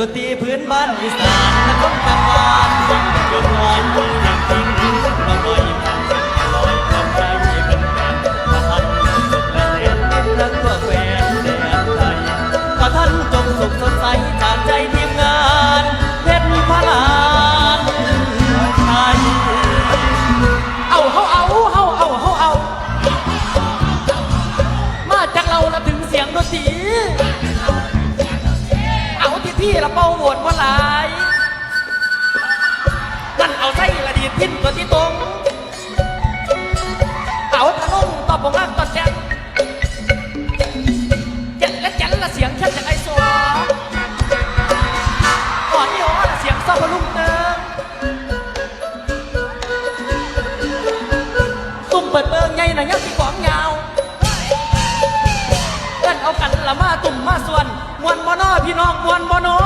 ดนตรีพื้นบ้านอีสานและคนกลางวานยังเดือดร้อนยังจริงเราไม่ทันลอยทำใจเป็นแฟนประทันสุขและเสียนรักตัวแฟนแดนไทยขอท่านจงสุขสดใสจากใจทีมงานเพชรพลานไทยเอาเฮาเอาเฮาเอาเฮาเอา มาจากเราละถึงเสียงดนตรี ละเป่าโหวดว่าหลายนั่นเอาไส้ละดีดพินตัวที่ตรง เอาทะนุ่งตอบปงล่างตอนแจ๊เจ็ดและแจันละเสียงแค่จากไอ้สัวก่อนนี่อ๋อละเสียงซอพะลุ่มเติมตุ้มเปิดเบิงไงนะยังที่องยาว เอากันละมาตุ่มมาส่วนมวนบ่นอพี่น้องมวนบ่นอ